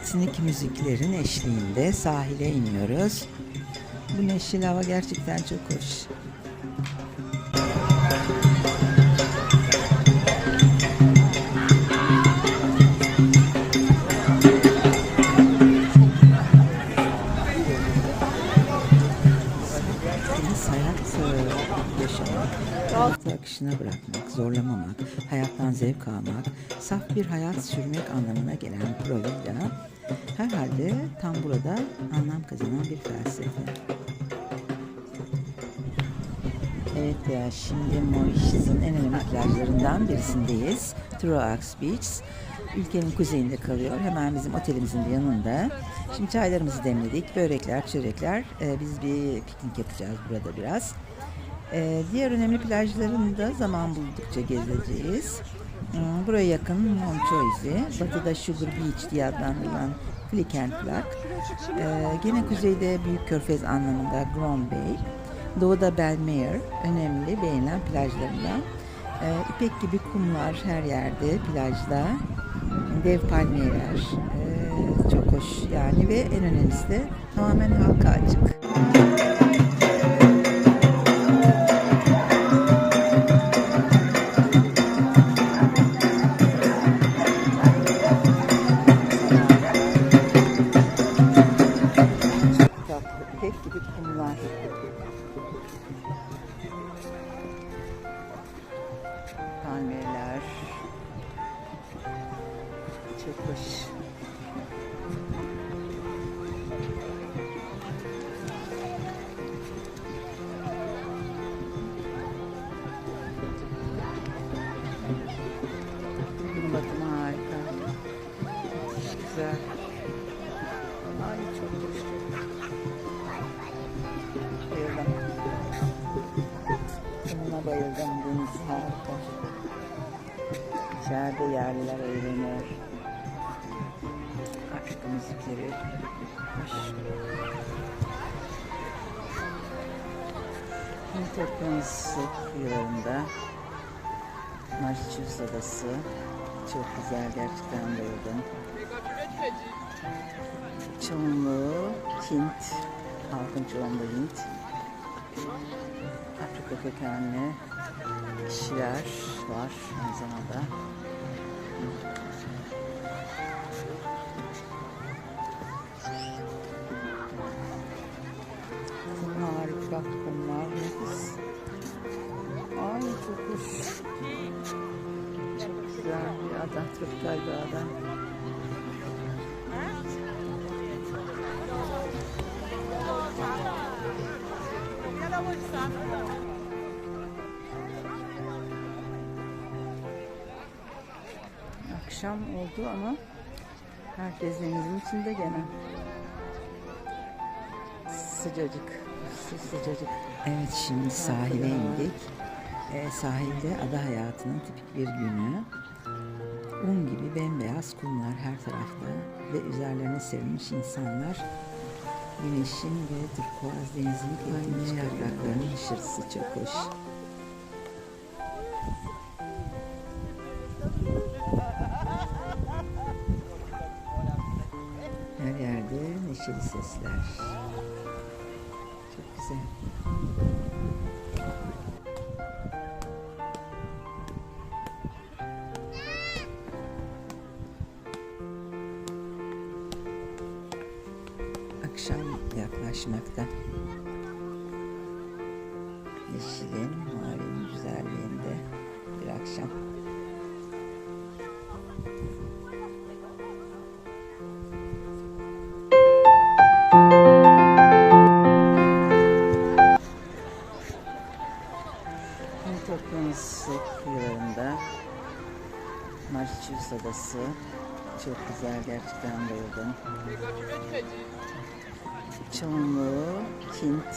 etnik müziklerin eşliğinde sahile iniyoruz. Bu neşeli hava gerçekten çok hoş. Akışına bırakmak, zorlamamak, hayattan zevk almak, saf bir hayat sürmek anlamına gelen Provida, herhalde tam burada anlam kazanan bir felsefe. Evet ya şimdi Mauritius'un en önemli plajlarından birisindeyiz. Truax Beach. Ülkenin kuzeyinde kalıyor. Hemen bizim otelimizin de yanında. Şimdi çaylarımızı demledik. Börekler, çörekler. Ee, biz bir piknik yapacağız burada biraz. Ee, diğer önemli plajlarında zaman buldukça gezeceğiz. Hmm, Buraya yakın Montreux'i, batıda Sugar Beach diye adlandırılan Flicken Plak. Ee, gene kuzeyde Büyük Körfez anlamında Grand Bay. Doğuda Belmere önemli beğenilen plajlarından. Ee, ipek gibi kumlar her yerde plajda. Dev palmiyeler. ee, çok hoş yani ve en önemlisi de tamamen halka açık. Bayıldım. Deniz harika. İçeride yerliler eğleniyor. Afrika müzikleri. Hoş. Hint kıyılarında Mauritius adası. Çok güzel gerçekten bayıldım. Çoğunluğu Hint, halkın çoğunluğu Hint. Afrika kökenli kişiler var aynı zamanda. Kum harika, kumlar nefis. Ay çok hoş. Çok güzel bir ada, tropikal bir ada. Akşam oldu ama herkes denizin içinde gene. Sıcacık. Sıcacık. Evet şimdi sahile indik. Ee, sahilde ada hayatının tipik bir günü. Un gibi bembeyaz kumlar her tarafta ve üzerlerine serilmiş insanlar güneşin ve turkuaz denizin palmiye yapraklarının ışırtısı çok hoş. Neşeli sesler. Çok güzel. Akşam yaklaşmakta. Yeşilin, mavinin güzelliğinde bir akşam. Adası. Çok güzel gerçekten bayıldım. Çoğunluğu Hint,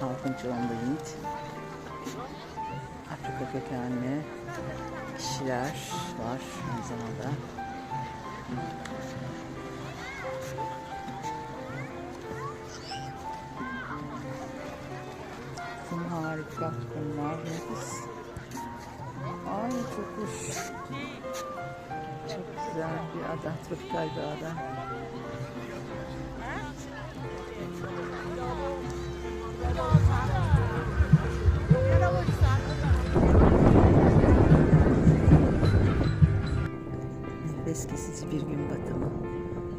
halkın çoğunluğu Hint. Afrika kökenli kişiler var aynı zamanda. Harika, kumlar nefis. Ay çok hoş. Çok güzel. bir ada, bir ada. Kesici bir gün batımı.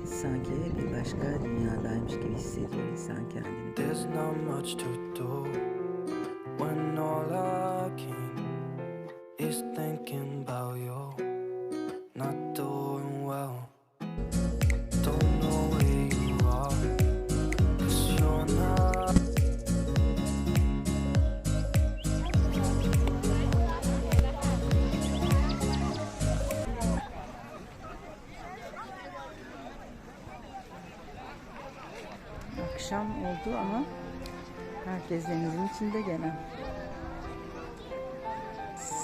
Sanki bir başka dünyadaymış gibi hissediyor insan kendini. There's not much to do is thinking about you. Not doing well. Don't know where you are. Cause you're not. Akşam oldu ama herkes denizin içinde gene.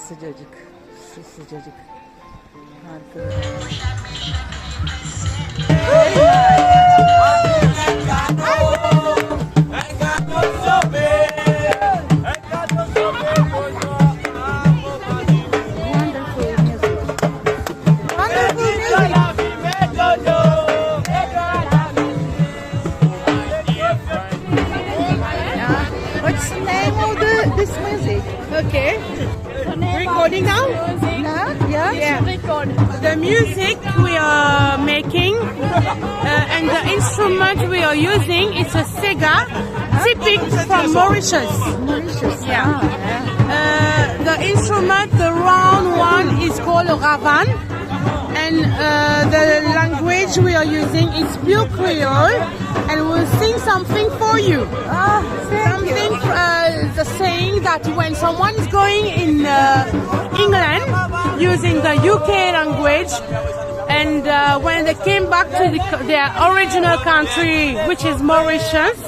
Sıcacık, sıcacık. Harika. The music we are making uh, and the instrument we are using is a Sega, typic from Mauritius. Mauritius. Yeah. Ah, Uh, the instrument, the round one, is called a ravan. And uh, the language we are using is pure Creole. And we'll sing something for you. Thank Something, you. uh, the that when someone is going in uh, England using the UK language, and uh, when they came back to the, their original country, which is Mauritius,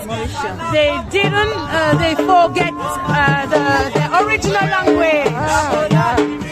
they didn't, uh, they forget uh, the, the original language. Ah, yeah.